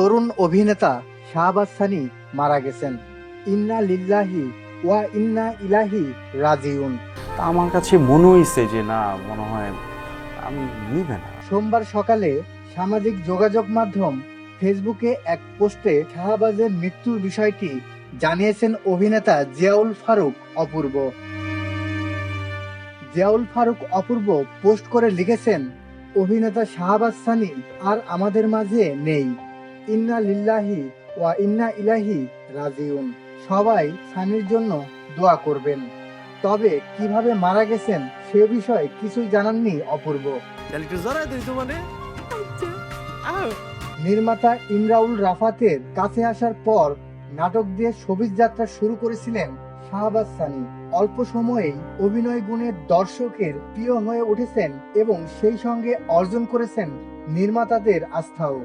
তরুণ অভিনেতা শাহবাজ সানি মারা গেছেন। ইন্না লিল্লাহি ওয়া ইন্না ইলাহি রাজিউন। আমার কাছে মনে হয়েছে যে না মনে হয় আমি নিবে না। সোমবার সকালে সামাজিক যোগাযোগ মাধ্যম ফেসবুকে এক পোস্টে শাহবাজের মৃত্যুর বিষয়টি জানিয়েছেন অভিনেতা জিয়াউল ফারুক অপূর্ব। জিয়াউল ফারুক অপূর্ব পোস্ট করে লিখেছেন অভিনেতা শাহবাজ সানি আর আমাদের মাঝে নেই। ইন্না লিল্লাহি ওয়া ইন্না ইলাহি রাজিউন। সবাই সানির জন্য দোয়া করবেন। তবে কীভাবে মারা গেছেন সে বিষয়ে কিছুই জানাননি অপূর্ব। মানে নির্মাতা ইমরাউল রাফাতের কাছে আসার পর নাটক দিয়ে সবিজ যাত্রা শুরু করেছিলেন শাহবাজ সানি। অল্প সময়েই অভিনয় গুণের দর্শকের প্রিয় হয়ে উঠেছেন এবং সেই সঙ্গে অর্জন করেছেন নির্মাতাদের আস্থাও।